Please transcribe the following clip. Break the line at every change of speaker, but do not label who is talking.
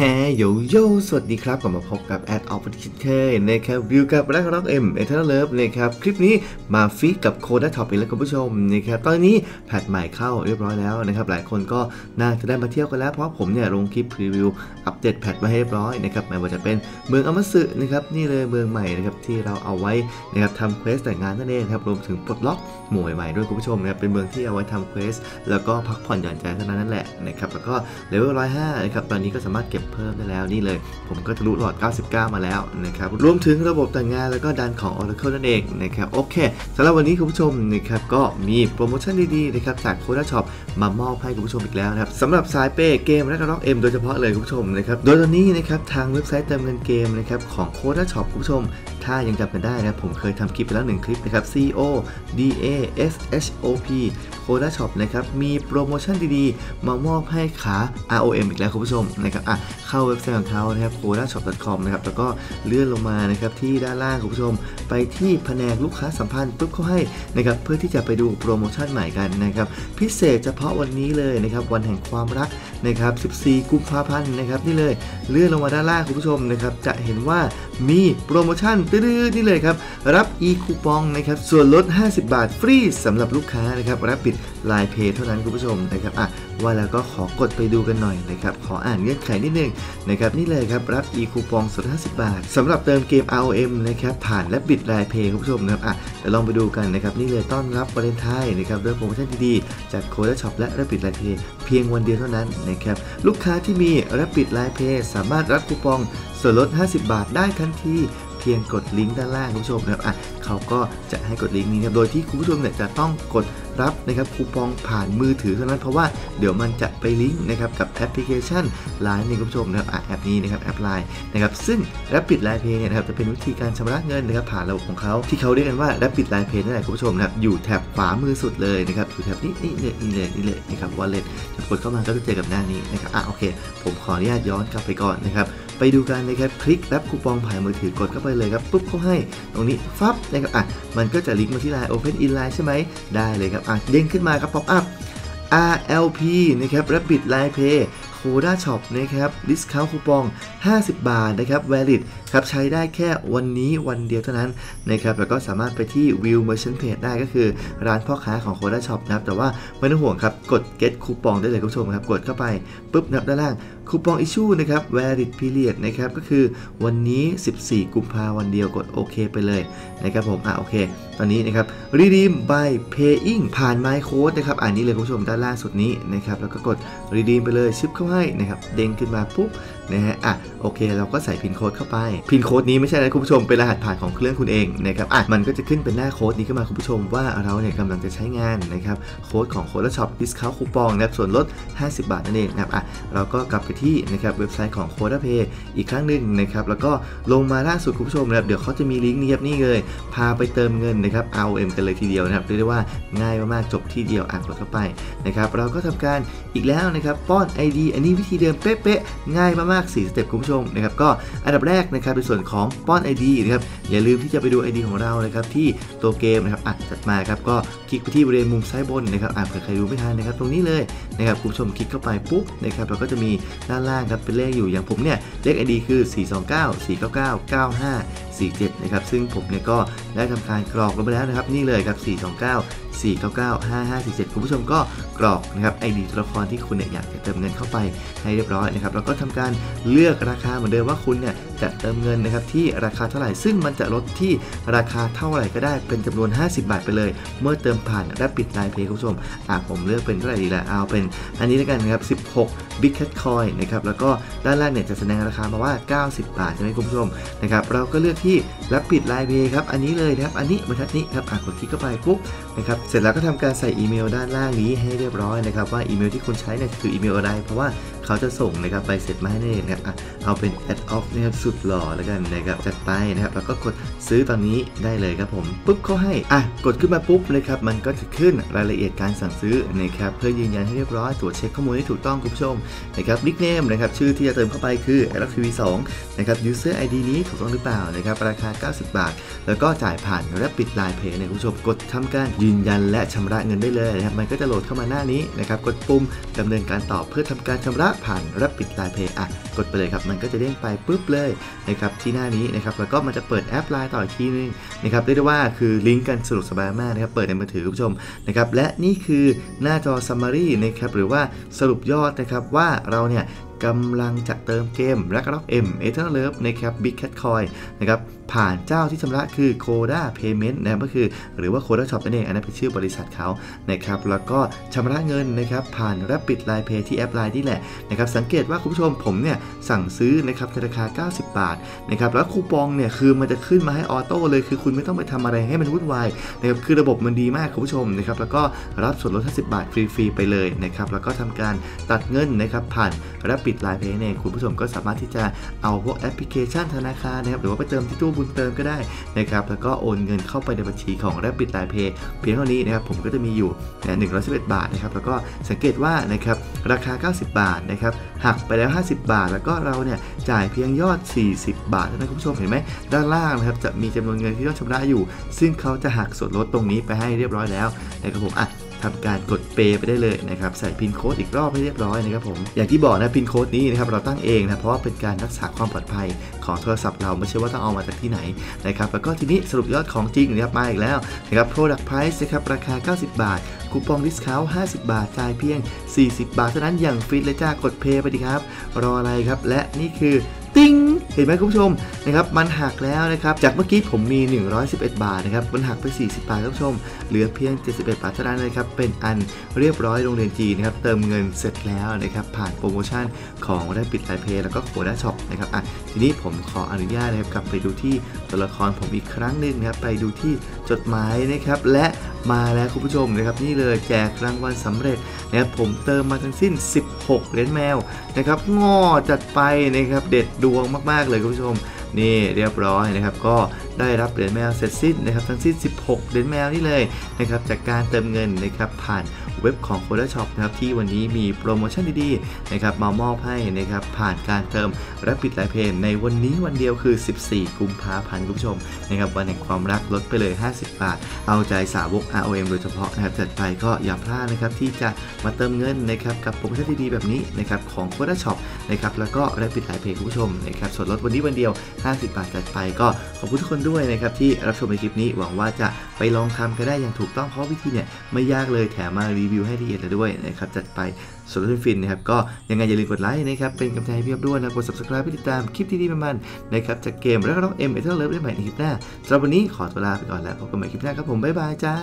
ฮโยโย่สวัสดีครับกลับมาพบกับแอดออฟฟิศเคยนะครับวิวกับแรักรักเอ็มเอเทอร์เลิฟนะครับคลิปนี้มาฟิกกับโคด้าท็อปอีกแล้วคุณผู้ชมนะครับตอนนี้แพทใหม่เข้าเรียบร้อยแล้วนะครับหลายคนก็น่าจะได้มาเที่ยวกันแล้วเพราะผมเนี่ยลงคลิปพรีวิวอัปเดตแพทมาให้เรียบร้อยนะครับไม่ว่าจะเป็นเมืองอมสึนะครับนี่เลยเมืองใหม่นะครับที่เราเอาไว้นะครับทำเควสแต่งงานนั่นเองครับรวมถึงปลดล็อก หมวยใหม่ด้วยคุณผู้ชมนะครับเป็นเมืองที่เอาไว้ทำเควสแล้วก็พักผ่อนหย่อนใจเท่านั้นนั่นแหละนะครับแล้วก็เลเวลร้อยห้านะครับตอนนี้ก็สามารถเก็บเพิ่มได้แล้วนี่เลย ผมก็ทะลุหลอด 99 มาแล้วนะครับรวมถึงระบบแต่งงานแล้วก็ดันของ Oracle นั่นเองนะครับโอเคสำหรับวันนี้คุณผู้ชมนะครับก็มีโปรโมชั่นดีๆนะครับจากโคด้าช็อปมามอบให้คุณผู้ชมอีกแล้วนะครับสำหรับสายเป้เกมและก็ล็อกเอ็มโดยเฉพาะเลยคุณผู้ชมนะครับโดยตอนนี้นะครับทางเว็บไซต์เติมเงินเกมนะครับของโคด้าช็อปคุณผู้ชมถ้ายังจำกันได้นะผมเคยทำคลิปไปแล้วหนึ่งคลิปนะครับ C O D A S H O P โคด้าช็อปนะครับมีโปรโมชั่นดีๆ มามอบให้ขา R O M อีกแล้วคุณผู้ชมนะครับอะเข้าเว็บไซต์ของเขานะครับ c o d a s h o p c o m นะครับแล้วก็เลื่อนลงมานะครับที่ด้านล่างคุณผู้ชม ไปที่แผนกลูกค้าสัมพันธ์ปุ๊บเขาให้นะครับเพื่อที่จะไปดูโปรโมชั่นใหม่กันนะครับพิเศษเฉพาะวันนี้เลยนะครับวันแห่งความรักนะครับ 14 กุมภาพันธ์นะครับนี่เลยเลื่อนลงมาด้านล่างคุณผู้ชมนะครับจะเห็นว่า มีโปรโมชั่นตื้อๆนี่เลยครับ รับ e คูปองนะครับ ส่วนลด 50 บาทฟรีสำหรับลูกค้านะครับ รับปิดลายเพย์เท่านั้นคุณผู้ชมนะครับอะว่าแล้วก็ขอกดไปดูกันหน่อยนะครับ ขออ่านเงื่อนไขนิดนึงนะครับนี่เลยครับ รับ e คูปองส่วน50 บาทสำหรับเติมเกม ROM นะครับผ่านและบิดลายเพย์คุณผู้ชมนะครับอะเดี๋ยวลองไปดูกันนะครับนี่เลยต้อนรับวาเลนไทน์นะครับด้วยโปรโมชั่นดีๆจากโคดช็อปและรับบิดลายเพย์เพียงวันเดียวเท่านั้นนะครับลูกค้าที่มีรับบิดลายเพย์สามารถรับคูปอง ส่วนลด 50 บาทได้ทันทีเพียงกดลิงก์ด้านล่างคุณผู้ชมนะครับอะเขาก็จะให้กดลิงก์นี้นะครับโดยที่คุณผู้ชมเนี่ยจะต้องกดรับนะครับคูปองผ่านมือถือเท่านั้นเพราะว่าเดี๋ยวมันจะไปลิงก์นะครับกับแอปพลิเคชัน Line นี่คุณผู้ชมนะครับอะแอปนี้นะครับแอป Line นะครับซึ่ง Rapid Line Pay เนี่ยนะครับจะเป็นวิธีการชำระเงินนะครับผ่านระบบของเขาที่เขาเรียกกันว่า Rapid Line Pay นั่นแหละคุณผู้ชมนะครับอยู่แถบขวามือสุดเลยนะครับอยู่แถบนี้นี่เลยนี่เลยนี่เลยนะครับ Wallet กดเข้ามาก็จะเจอกับหน้านี้นะครับอะโอเค ผมขออนุญาตย้อนกลับไปก่อนนะครับ ไปดูกันนะครับคลิกแป๊บคูปองผ่านมือถือกดเข้าไปเลยครับปุ๊บเขาให้ ตรงนี้ฟับนะครับอะมันก็จะลิงก์มาที่ไลน์ Open in Line ใช่ไหมได้เลยครับอะเด้งขึ้นมาครับ pop up RLP นะครับ Rapid Line Pay โคด้าช็อปนะครับดิสคาวคูปอง 50 บาทนะครับ valid ครับใช้ได้แค่วันนี้วันเดียวเท่านั้นนะครับแล้วก็สามารถไปที่ view merchant page ได้ก็คือ ร้านพ่อค้าของโคด้าช็อปนะครับแต่ว่าไม่ต้องห่วงครับ กด get คูปองได้เลยคุณผู้ชมครับ กดเข้าไปปุ๊บนับด้านล่างคูปอง issue นะครับ valid period นะครับก็คือวันนี้ 14 กุมภาวันเดียวกดโอเคไปเลยนะครับผมอะโอเค ตอนนี้นะครับ redeem by paying ผ่าน my code นะครับอันนี้เลยคุณผู้ชมด้านล่างสุดนี้นะครับแล้วก็กด redeem ไปเลยชิปเข้าให้นะครับเด้งขึ้นมาปุ๊บนะฮะอะโอเค เราก็ใส่พินโค้ดเข้าไปพินโค้ดนี้ไม่ใช่นะคุณผู้ชมเป็นรหัสผ่านของเครื่องคุณเองนะครับอะมันก็จะขึ้นเป็นหน้าโค้ดนี้ขึ้นมาคุณผู้ชมว่าเราเนี่ยกำลังจะใช้งานนะครับโค้ดของโค้ดและช็อปดิสคาวคูปองนะครับส่วนลด 50 บาทนั่นเองนะครับอะเราก็กลับไปที่นะครับเว็บไซต์ของโค้ดเพย์อีกครั้งหนึ่งนะครับแล้วก็ลงมาล่าสุดคุณผู้ชมนะครับเดี๋ยวเขาจะมีลิงก์นี้ครับนี่เลย พาไปเติมเงินนะครับ ROM กันเลยทีเดียวนะครับเรียกได้ว่าง่ายมากๆจบที่เดียวอ่านกดเข้าไปนะครับเราก็ทำการอีกแล้วนะครับป้อน ID อันนี้วิธีเดิมเป๊ะๆง่ายมากๆ4สเต็ปคุณผู้ชมนะครับก็อันดับแรกนะครับในส่วนของป้อน ID นะครับอย่าลืมที่จะไปดู ID ของเรานะครับที่ตัวเกมนะครับอะจัดมาครับก็คลิกไปที่บริเวณมุมซ้ายบนนะครับอะเผื่อใครดูไม่ทันนะครับตรงนี้เลยนะครับคุณผู้ชมคลิกเข้าไปปุ๊บนะครับเราก็จะมีด้านล่างครับเป็นเลขอยู่อย่างผมเนี่ยเลข ID คือ 429 499 95 47นะครับซึ่งผมเนี่ยก็ได้ทำการกรอกลงไปแล้วนะครับนี่เลยครับ429 499 5547 คุณผู้ชมก็กรอกนะครับไอดีตัวละครที่คุณเนี่ยอยากจะเติมเงินเข้าไปให้เรียบร้อยนะครับแล้วก็ทำการเลือกราคาเหมือนเดิมว่าคุณเนี่ยจะเติมเงินนะครับที่ราคาเท่าไหร่ ซึ่งมันจะลดที่ราคาเท่าไหร่ก็ได้เป็นจำนวน 50 บาทไปเลย เมื่อเติมผ่านและปิดไลน์เพย์คุณผู้ชมอะผมเลือกเป็นเท่าไหร่ดีละเอาเป็นอันนี้แล้วกันนะครับ16 Big Cat Coin นะครับแล้วก็ด้านล่างเนี่ยจะแสดงราคามาว่า 90 บาทใช่ไหมคุณผู้ชมนะครับเราก็เลือกที่รับปิดไลน์เพย์ครับอันนี้เลยนะครับอันนี้บรรทัดนี้ครับอะกดคลิกเข้าไปปุ๊บนะครับเสร็จแล้วก็ทำการใส่อีเมลด้านล่างนี้ให้เรียบร้อยนะครับว่าอีเมลที่คุณใช้เนี่ยคืออีเมลอะไรเพราะว่า เขาจะส่งนะครับใบเสร็จมาให้นั่นเองนะครับเอาเป็น add off นะครับสุดหล่อแล้วกันนะครับจัดไปนะครับแล้วก็กดซื้อตอนนี้ได้เลยครับผมปุ๊บเขาให้อะกดขึ้นมาปุ๊บเลยครับมันก็จะขึ้นรายละเอียดการสั่งซื้อนะครับเพื่อยืนยันให้เรียบร้อยตรวจเช็คข้อมูลให้ถูกต้องคุณผู้ชมนะครับนิกเนมนะครับชื่อที่จะเติมเข้าไปคือ l f t v 2นะครับ user id นี้ถูกต้องหรือเปล่านะครับราคา 90 บาท แล้วก็จ่ายผ่านและปิดลายเพย์เนี่ยคุณผู้ชมกดทำการยืนยันและชำระเงินได้เลยนะครับมันก็จะโหลดเข้ามาหน้านี้นะครับกดปุ่มดำเนินการต่อเพื่อทำการชำระระผ่าน Rapid Line Pay อะกดไปเลยครับ มันก็จะเด้งไปปุ๊บเลยนะครับที่หน้านี้นะครับแล้วก็มันจะเปิดแอป Line ต่ออีกทีนึงนะครับเรียกได้ว่าคือลิงก์กันสะดวกสบายมากนะครับเปิดในมือถือคุณผู้ชมนะครับและนี่คือหน้าจอ Summary นะครับหรือว่าสรุปยอดนะครับว่าเราเนี่ย กำลังจะเติมเกม r a g n a r o k M Eternal Love นะครับ Big Cat Coin นะครับผ่านเจ้าที่ชำระคือ Coda Payment นะครับก็คือ หรือว่า Coda Shop นั่นเองอันนั้นเป็นชื่อบริษัทเขานะครับแล้วก็ชำระเงินนะครับผ่าน Rapid Line Pay ที่แอป Line นี่แหละนะครับสังเกตว่าคุณผู้ชมผมเนี่ยสั่งซื้อนะครับในราคา 90 บาทนะครับแล้วคูปองเนี่ยคือมันจะขึ้นมาให้ออโต้เลยคือคุณไม่ต้องไปทำอะไรให้มันวุ่นวายนะครับคือระบบมันดีมากคุณผู้ชมนะครับแล้วก็รับส่วนลด 50 บาทฟรีๆไปเลยนะครับแล้วก็ทำการตัดเงินนะครับผ่าน Rapid Line Pay เองคุณผู้ชมก็สามารถที่จะเอาพวกแอปพลิเคชันธนาคารนะครับหรือว่าไปเติมที่ตู้บุญเติมก็ได้นะครับแล้วก็โอนเงินเข้าไปในบัญชีของ Rapid Line Pay เพียงเท่านี้นะครับผมก็จะมีอยู่นะ111 บาทนะครับแล้วก็สังเกตว่านะครับราคา 90 บาทนะครับหักไปแล้ว 50 บาท แล้วก็เราเนี่ยจ่ายเพียงยอด 40 บาทนั้นคุณผู้ชมเห็นไหมด้านล่างนะครับจะมีจำนวนเงินที่ต้องชำระอยู่ ซึ่งเขาจะหักส่วนลดตรงนี้ไปให้เรียบร้อยแล้วนะครับผมอะ ทำการกดเปย์ไปได้เลยนะครับใส่พินโค้ดอีกรอบให้เรียบร้อยนะครับผมอย่างที่บอกนะพินโค้ดนี้นะครับเราตั้งเองนะเพราะว่าเป็นการรักษาความปลอดภัยของโทรศัพท์เราไม่ใช่ว่าต้องเอามาจากที่ไหนนะครับแล้วก็ทีนี้สรุปยอดของจริงนะครับมาอีกแล้วนะครับ product price นะครับราคา 90 บาทคูปองดิสคาว50 บาทจ่ายเพียง 40 บาทเท่านั้นอย่างฟรีเลยจ้ากดเพย์ไปดีครับ รออะไรครับ และนี่คือ ติ้ง เห็นไหมคุณผู้ชมนะครับมันหักแล้วนะครับจากเมื่อกี้ผมมี 111 บาทนะครับมันหักไป 40 บาทคุณผู้ชม เหลือเพียง 71 บาทเท่านั้นเลยครับเป็นอันเรียบร้อยโรงเรียนจีนนะครับเติมเงินเสร็จแล้วนะครับผ่านโปรโมชั่นของได้ปิดไลน์เพย์แล้วก็โคด้าช็อปนะครับอะทีนี้ผมขออนุญาตนะครับกลับไปดูที่ตัวละครผมอีกครั้งหนึ่งนะครับไปดูที่จดหมายนะครับและ มาแล้วคุณผู้ชมนะครับนี่เลยแจกรางวัลสำเร็จนะครับผมเติมมาทั้งสิ้น 16 เหรียญแมวนะครับงอจัดไปนะครับเด็ดดวงมากๆเลยคุณผู้ชมนี่เรียบร้อยนะครับก็ได้รับเหรียญแมวเสร็จสิ้นนะครับทั้งสิ้น 16 เหรียญแมวนี่เลยนะครับจากการเติมเงินนะครับผ่าน เว็บของ c o d a Shop นะครับที่วันนี้มีโปรโมชั่นดีๆนะครับมามอบให้นะครับผ่านการเติมรับปิดลายเพนในวันนี้วันเดียวคือ 14 กุมภาพันธ์คุณผู้ชมนะครับวันแห่งความรักลดไปเลย 50 บาท เอาใจสาวก ROM โดยเฉพาะนะครับจัดไปก็อย่าพลาดนะครับที่จะมาเติมเงินนะครับกับโปรโมชั่นดีๆแบบนี้นะครับของ c o d a Shop นะครับแล้วก็รับปิดลายเพนคุณผู้ชมนะครับส่วนลดวันนี้วันเดียว 50 บาทจัดไปก็ขอบคุณทุกคนด้วยนะครับที่รับชมในคลิปนี้หวังว่าจะ ไปลองทำก็ได้อย่างถูกต้องเพราะวิธีเนี่ยไม่ยากเลยแถมมารีวิวให้ละเอียดเลยด้วยนะครับจัดไปส่วนลดฟินนะครับก็ยังไงอย่าลืมกดไลค์นะครับเป็นกำลังใจให้พี่อ๊บด้วยนะกด subscribe เพื่อติดตามคลิปที่ดีๆมันๆนะครับจากเกมแล้วก็น้องเอ็มเอเทอร์เลิฟได้ใหม่ในคลิปหน้าสำหรับวันนี้ขอตัวลาไปก่อนแล้วพบกันใหม่คลิปหน้าครับผมบ๊ายบายจ้า